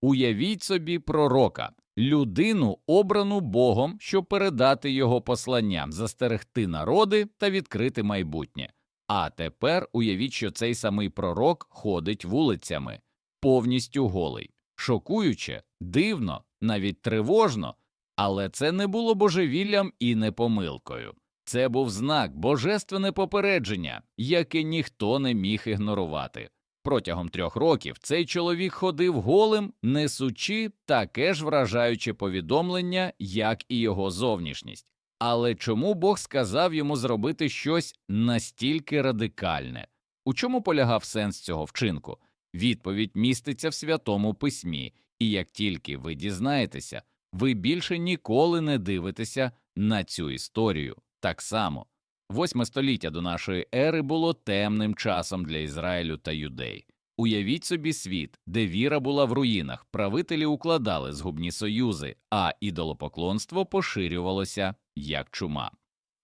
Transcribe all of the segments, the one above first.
Уявіть собі пророка, людину, обрану Богом, щоб передати його посланням, застерегти народи та відкрити майбутнє. А тепер уявіть, що цей самий пророк ходить вулицями, повністю голий. Шокуюче, дивно, навіть тривожно, але це не було божевіллям і не помилкою. Це був знак, божественне попередження, яке ніхто не міг ігнорувати. Протягом трьох років цей чоловік ходив голим, несучи таке ж вражаюче повідомлення, як і його зовнішність. Але чому Бог сказав йому зробити щось настільки радикальне? У чому полягав сенс цього вчинку? Відповідь міститься в святому письмі, і як тільки ви дізнаєтеся, ви більше ніколи не дивитеся на цю історію. Так само, восьме століття до нашої ери було темним часом для Ізраїлю та юдей. Уявіть собі світ, де віра була в руїнах, правителі укладали згубні союзи, а ідолопоклонство поширювалося як чума.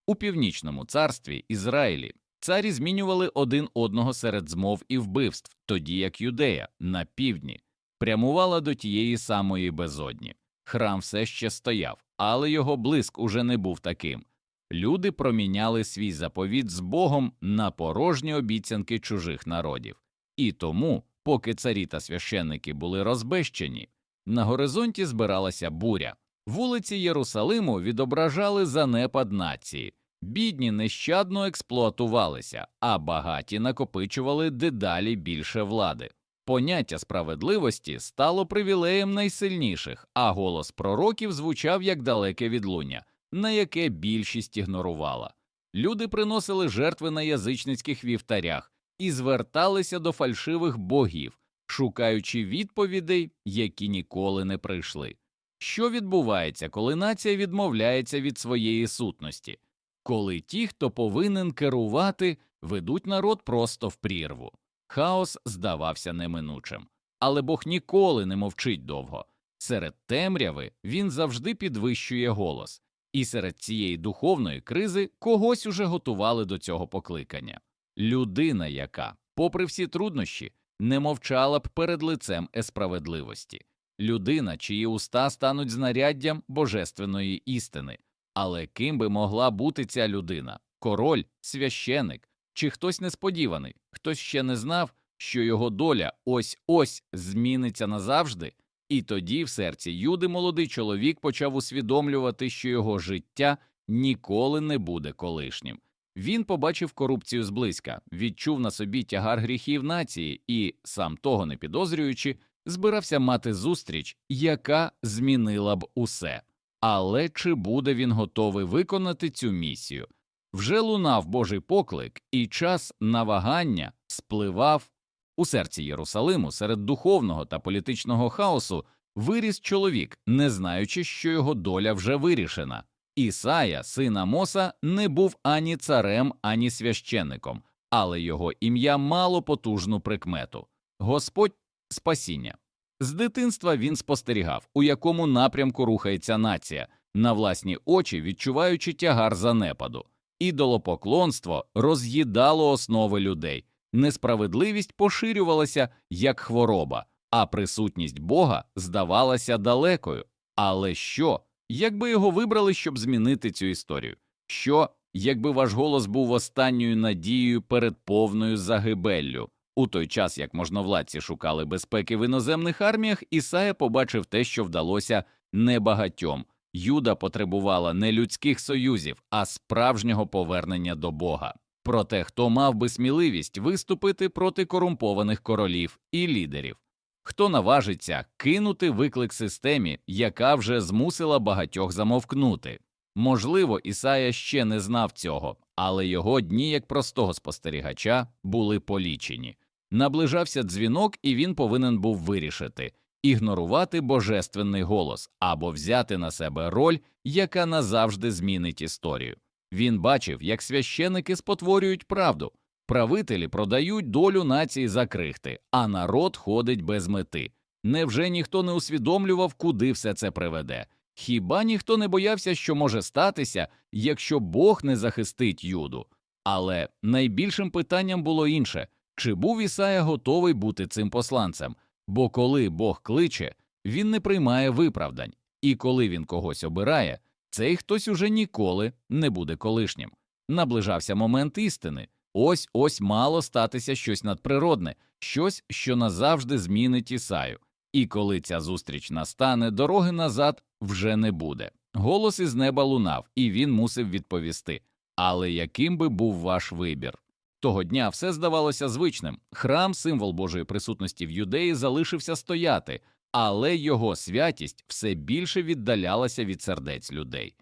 У північному царстві Ізраїлі царі змінювали один одного серед змов і вбивств, тоді як юдея на півдні прямувала до тієї самої безодні. Храм все ще стояв, але його блиск уже не був таким. Люди проміняли свій заповіт з Богом на порожні обіцянки чужих народів. І тому, поки царі та священники були розбещені, на горизонті збиралася буря. Вулиці Єрусалиму відображали занепад нації, бідні нещадно експлуатувалися, а багаті накопичували дедалі більше влади. Поняття справедливості стало привілеєм найсильніших, а голос пророків звучав як далеке відлуння, на яке більшість ігнорувала. Люди приносили жертви на язичницьких вівтарях і зверталися до фальшивих богів, шукаючи відповідей, які ніколи не прийшли. Що відбувається, коли нація відмовляється від своєї сутності, коли ті, хто повинен керувати, ведуть народ просто в прірву? Хаос здавався неминучим, але Бог ніколи не мовчить довго. Серед темряви він завжди підвищує голос, і серед цієї духовної кризи когось уже готували до цього покликання. Людина, яка, попри всі труднощі, не мовчала б перед лицем есправедливості, людина, чиї уста стануть знаряддям божественної істини. Але ким би могла бути ця людина? Король, священик? Чи хтось несподіваний, хтось ще не знав, що його доля ось ось зміниться назавжди, і тоді в серці Юди молодий чоловік почав усвідомлювати, що його життя ніколи не буде колишнім. Він побачив корупцію зблизька, відчув на собі тягар гріхів нації і, сам того не підозрюючи, збирався мати зустріч, яка змінила б усе. Але чи буде він готовий виконати цю місію? Вже лунав Божий поклик, і час навагання спливав у серці Єрусалиму серед духовного та політичного хаосу. Виріс чоловік, не знаючи, що його доля вже вирішена. Ісая, син Амоса, не був ані царем, ані священником, але його ім'я мало потужну прикмету Господь спасіння. З дитинства він спостерігав, у якому напрямку рухається нація, на власні очі відчуваючи тягар занепаду. Ідолопоклонство роз'їдало основи людей, несправедливість поширювалася як хвороба, а присутність Бога здавалася далекою. Але що, якби його вибрали, щоб змінити цю історію? Що, якби ваш голос був останньою надією перед повною загибеллю? У той час, як можновладці шукали безпеки в іноземних арміях, Ісая побачив те, що вдалося небагатьом. Юда потребувала не людських союзів, а справжнього повернення до Бога. Проте хто мав би сміливість виступити проти корумпованих королів і лідерів, хто наважиться кинути виклик системі, яка вже змусила багатьох замовкнути. Можливо, Ісая ще не знав цього, але його дні як простого спостерігача були полічені. Наближався дзвінок, і він повинен був вирішити ігнорувати божественний голос або взяти на себе роль, яка назавжди змінить історію. Він бачив, як священики спотворюють правду, правителі продають долю нації за крихти, а народ ходить без мети. Невже ніхто не усвідомлював, куди все це приведе? Хіба ніхто не боявся, що може статися, якщо Бог не захистить Юду? Але найбільшим питанням було інше чи був Ісая готовий бути цим посланцем? Бо коли Бог кличе, він не приймає виправдань, і коли він когось обирає, цей хтось уже ніколи не буде колишнім. Наближався момент істини. Ось ось мало статися щось надприродне, щось, що назавжди змінить Ісаю. І коли ця зустріч настане, дороги назад вже не буде. Голос із неба лунав, і він мусив відповісти. Але яким би був ваш вибір? Того дня все здавалося звичним. Храм, символ Божої присутності в юдеї, залишився стояти, але його святість все більше віддалялася від сердець людей.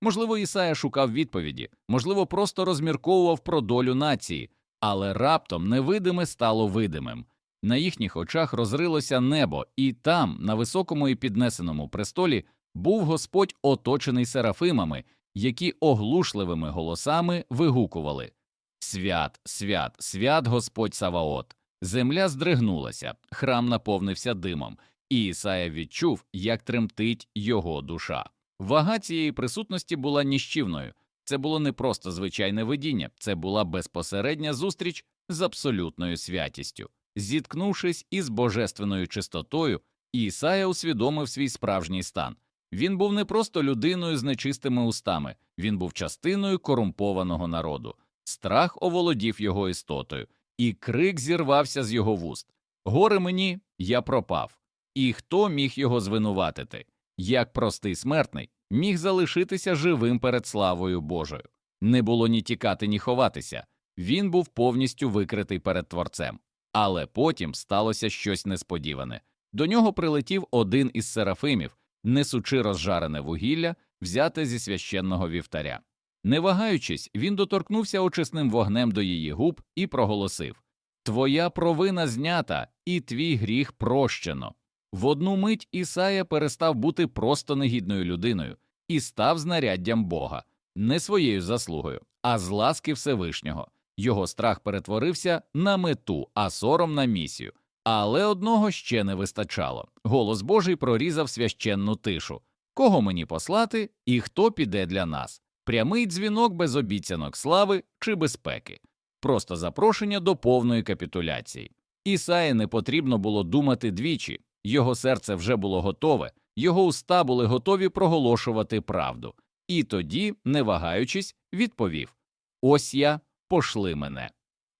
Можливо, Ісая шукав відповіді, можливо, просто розмірковував про долю нації, але раптом невидиме стало видимим. На їхніх очах розрилося небо, і там, на високому і піднесеному престолі, був Господь оточений серафимами, які оглушливими голосами вигукували Свят, свят, свят Господь Саваот. Земля здригнулася, храм наповнився димом, і Ісая відчув, як тремтить його душа. Вага цієї присутності була ніщівною. Це було не просто звичайне видіння, це була безпосередня зустріч з абсолютною святістю. Зіткнувшись із божественною чистотою, Ісая усвідомив свій справжній стан. Він був не просто людиною з нечистими устами, він був частиною корумпованого народу. Страх оволодів його істотою, і крик зірвався з його вуст. Горе мені, я пропав. І хто міг його звинуватити? Як простий смертний міг залишитися живим перед славою Божою. Не було ні тікати, ні ховатися. Він був повністю викритий перед творцем. Але потім сталося щось несподіване. До нього прилетів один із серафимів, несучи розжарене вугілля, взяте зі священного вівтаря. Не вагаючись, він доторкнувся очисним вогнем до її губ і проголосив Твоя провина знята, і твій гріх прощено. В одну мить Ісая перестав бути просто негідною людиною і став знаряддям Бога, не своєю заслугою, а з ласки Всевишнього. Його страх перетворився на мету, а сором на місію. Але одного ще не вистачало. Голос Божий прорізав священну тишу. Кого мені послати і хто піде для нас? Прямий дзвінок без обіцянок слави чи безпеки, просто запрошення до повної капітуляції. Ісаї не потрібно було думати двічі, його серце вже було готове, його уста були готові проголошувати правду. І тоді, не вагаючись, відповів Ось я, пошли мене.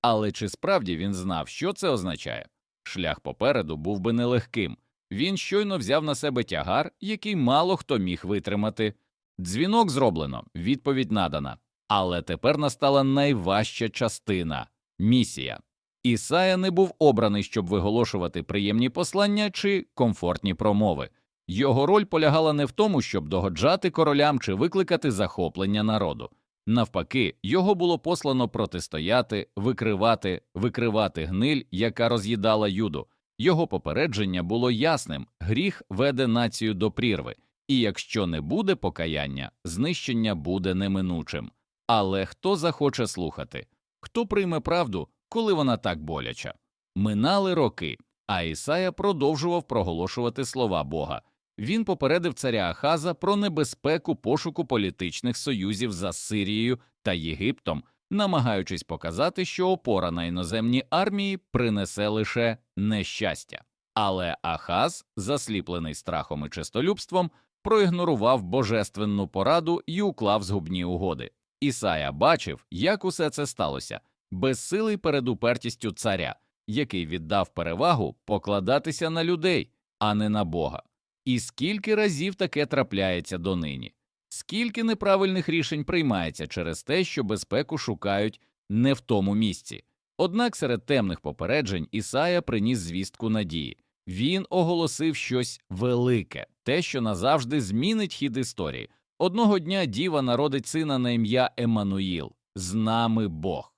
Але чи справді він знав, що це означає? Шлях попереду був би нелегким. Він щойно взяв на себе тягар, який мало хто міг витримати. Дзвінок зроблено, відповідь надана. Але тепер настала найважча частина місія. Ісая не був обраний, щоб виголошувати приємні послання чи комфортні промови. Його роль полягала не в тому, щоб догоджати королям чи викликати захоплення народу. Навпаки, його було послано протистояти, викривати, викривати гниль, яка роз'їдала юду. Його попередження було ясним гріх веде націю до прірви, і якщо не буде покаяння, знищення буде неминучим. Але хто захоче слухати? Хто прийме правду, коли вона так боляча? Минали роки, а Ісая продовжував проголошувати слова Бога. Він попередив царя Ахаза про небезпеку пошуку політичних союзів за Сирією та Єгиптом, намагаючись показати, що опора на іноземні армії принесе лише нещастя. Але Ахаз, засліплений страхом і чистолюбством, проігнорував божественну пораду і уклав згубні угоди. Ісая бачив, як усе це сталося, безсилий перед упертістю царя, який віддав перевагу покладатися на людей, а не на Бога. І скільки разів таке трапляється донині, скільки неправильних рішень приймається через те, що безпеку шукають не в тому місці. Однак серед темних попереджень Ісая приніс звістку надії. Він оголосив щось велике, те, що назавжди змінить хід історії. Одного дня діва народить сина на ім'я Еммануїл, з нами Бог.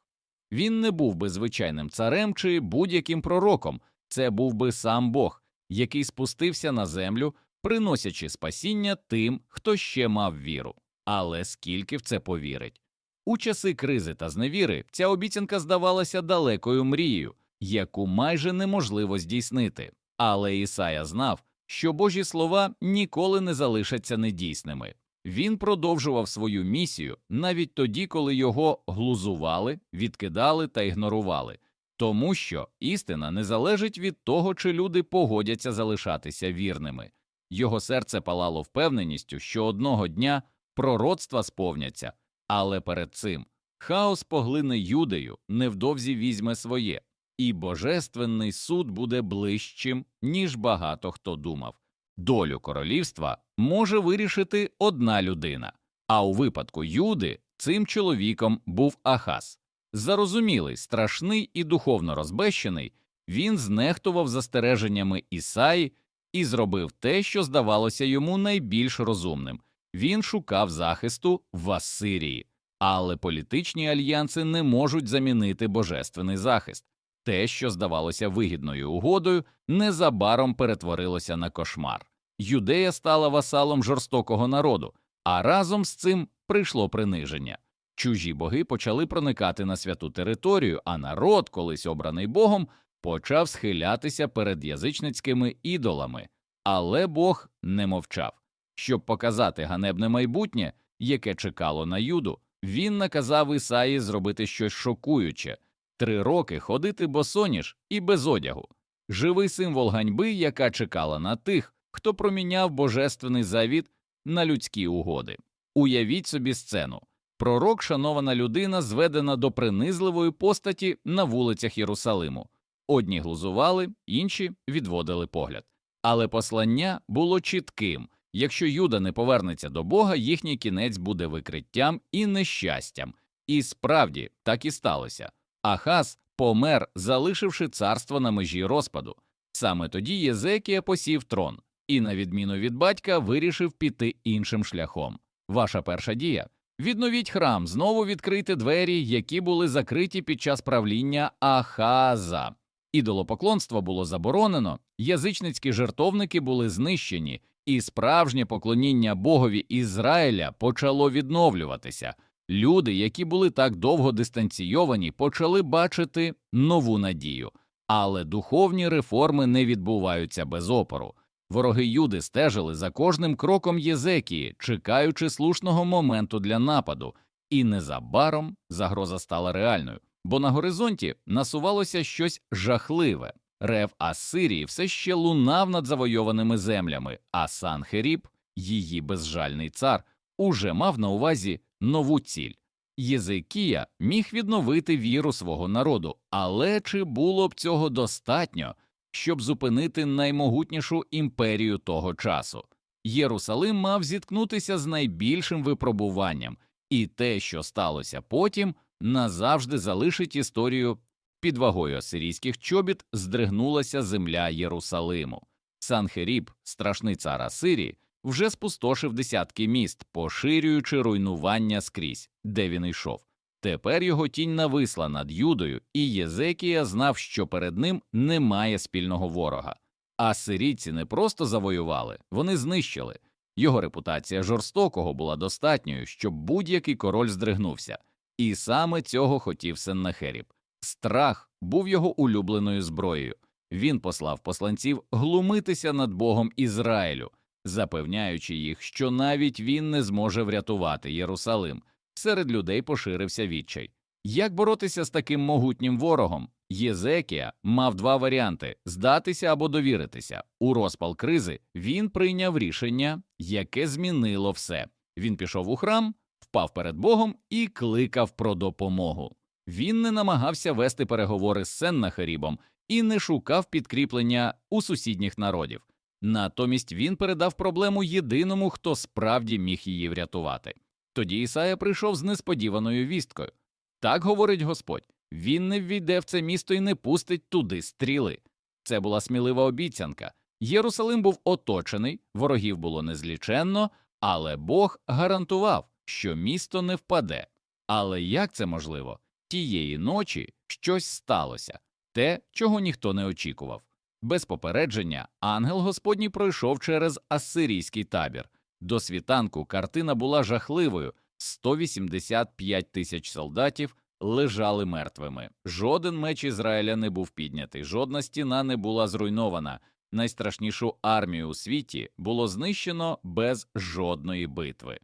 Він не був би звичайним царем чи будь-яким пророком, це був би сам Бог, який спустився на землю, приносячи спасіння тим, хто ще мав віру. Але скільки в це повірить? У часи кризи та зневіри ця обіцянка здавалася далекою мрією, яку майже неможливо здійснити. Але Ісая знав, що Божі слова ніколи не залишаться недійсними. Він продовжував свою місію навіть тоді, коли його глузували, відкидали та ігнорували. Тому що істина не залежить від того, чи люди погодяться залишатися вірними. Його серце палало впевненістю, що одного дня пророцтва сповняться, але перед цим хаос поглине юдею, невдовзі візьме своє, і божественний суд буде ближчим, ніж багато хто думав. Долю королівства може вирішити одна людина, а у випадку Юди цим чоловіком був Ахаз. Зарозумілий, страшний і духовно розбещений, він знехтував застереженнями Ісаї і зробив те, що здавалося йому найбільш розумним. Він шукав захисту в Ассирії, але політичні альянси не можуть замінити божественний захист. Те, що здавалося вигідною угодою, незабаром перетворилося на кошмар. Юдея стала васалом жорстокого народу, а разом з цим прийшло приниження. Чужі боги почали проникати на святу територію, а народ, колись обраний Богом, почав схилятися перед язичницькими ідолами. Але Бог не мовчав. Щоб показати ганебне майбутнє, яке чекало на юду, він наказав Ісаї зробити щось шокуюче три роки ходити босоніж і без одягу, живий символ ганьби, яка чекала на тих, хто проміняв божественний завіт на людські угоди. Уявіть собі сцену. Пророк, шанована людина, зведена до принизливої постаті на вулицях Єрусалиму. Одні глузували, інші відводили погляд. Але послання було чітким якщо Юда не повернеться до Бога, їхній кінець буде викриттям і нещастям. І справді так і сталося. Ахаз помер, залишивши царство на межі розпаду. Саме тоді Єзекія посів трон і, на відміну від батька, вирішив піти іншим шляхом. Ваша перша дія відновіть храм, знову відкрийте двері, які були закриті під час правління Ахаза. Ідолопоклонство було заборонено, язичницькі жертовники були знищені, і справжнє поклоніння Богові Ізраїля почало відновлюватися. Люди, які були так довго дистанційовані, почали бачити нову надію, але духовні реформи не відбуваються без опору. Вороги Юди стежили за кожним кроком Єзекії, чекаючи слушного моменту для нападу, і незабаром загроза стала реальною, бо на горизонті насувалося щось жахливе. Рев Ассирії все ще лунав над завойованими землями, а Санхеріб, її безжальний цар, уже мав на увазі нову ціль. Єзекія міг відновити віру свого народу, але чи було б цього достатньо, щоб зупинити наймогутнішу імперію того часу? Єрусалим мав зіткнутися з найбільшим випробуванням, і те, що сталося потім, назавжди залишить історію під вагою асирійських чобіт здригнулася земля Єрусалиму. Санхеріб, страшний цар Асирії, вже спустошив десятки міст, поширюючи руйнування скрізь, де він йшов. Тепер його тінь нависла над Юдою, і Єзекія знав, що перед ним немає спільного ворога. А сирійці не просто завоювали, вони знищили. Його репутація жорстокого була достатньою, щоб будь-який король здригнувся, і саме цього хотів Сеннахеріб. Страх був його улюбленою зброєю. Він послав посланців глумитися над Богом Ізраїлю, запевняючи їх, що навіть він не зможе врятувати Єрусалим. Серед людей поширився відчай. Як боротися з таким могутнім ворогом? Єзекія мав два варіанти здатися або довіритися. У розпал кризи він прийняв рішення, яке змінило все. Він пішов у храм, впав перед Богом і кликав про допомогу. Він не намагався вести переговори з Сеннахерібом і не шукав підкріплення у сусідніх народів. Натомість він передав проблему єдиному, хто справді міг її врятувати. Тоді Ісая прийшов з несподіваною вісткою. Так говорить Господь він не ввійде в це місто і не пустить туди стріли. Це була смілива обіцянка. Єрусалим був оточений, ворогів було незліченно, але Бог гарантував, що місто не впаде. Але як це можливо? Тієї ночі щось сталося, те, чого ніхто не очікував. Без попередження ангел Господній пройшов через асирійський табір. До світанку картина була жахливою 185 тисяч солдатів лежали мертвими. Жоден меч Ізраїля не був піднятий, жодна стіна не була зруйнована. Найстрашнішу армію у світі було знищено без жодної битви.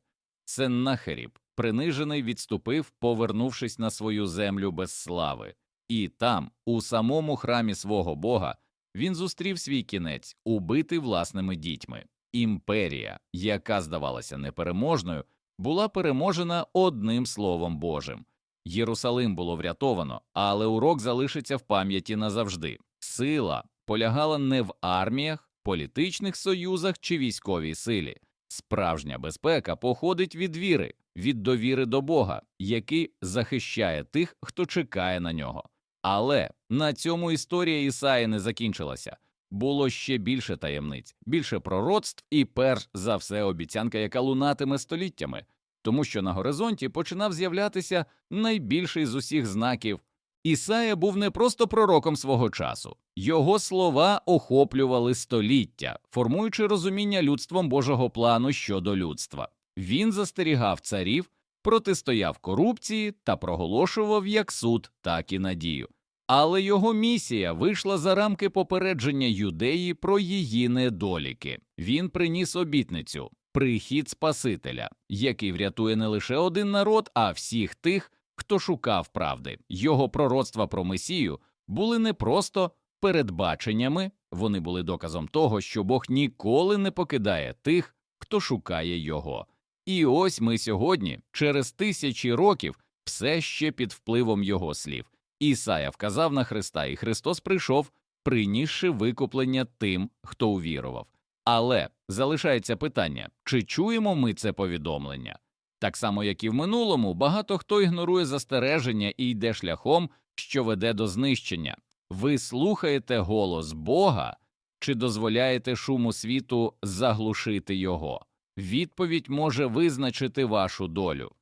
Сеннахеріб, принижений, відступив, повернувшись на свою землю без слави. І там, у самому храмі свого Бога, він зустрів свій кінець, убитий власними дітьми. Імперія, яка здавалася непереможною, була переможена одним словом Божим. Єрусалим було врятовано, але урок залишиться в пам'яті назавжди. Сила полягала не в арміях, політичних союзах чи військовій силі. Справжня безпека походить від віри, від довіри до Бога, який захищає тих, хто чекає на нього. Але на цьому історія Ісаї не закінчилася. Було ще більше таємниць, більше пророцтв і перш за все обіцянка, яка лунатиме століттями, тому що на горизонті починав з'являтися найбільший з усіх знаків. Ісая був не просто пророком свого часу, його слова охоплювали століття, формуючи розуміння людством Божого плану щодо людства. Він застерігав царів, протистояв корупції та проголошував як суд, так і надію. Але його місія вийшла за рамки попередження юдеї про її недоліки. Він приніс обітницю прихід Спасителя, який врятує не лише один народ, а всіх тих, хто шукав правди. Його пророцтва про Месію були не просто передбаченнями, вони були доказом того, що Бог ніколи не покидає тих, хто шукає його. І ось ми сьогодні, через тисячі років, все ще під впливом його слів. Ісая вказав на Христа, і Христос прийшов, принісши викуплення тим, хто увірував. Але залишається питання, чи чуємо ми це повідомлення? Так само, як і в минулому, багато хто ігнорує застереження і йде шляхом, що веде до знищення. Ви слухаєте голос Бога чи дозволяєте шуму світу заглушити його? Відповідь може визначити вашу долю.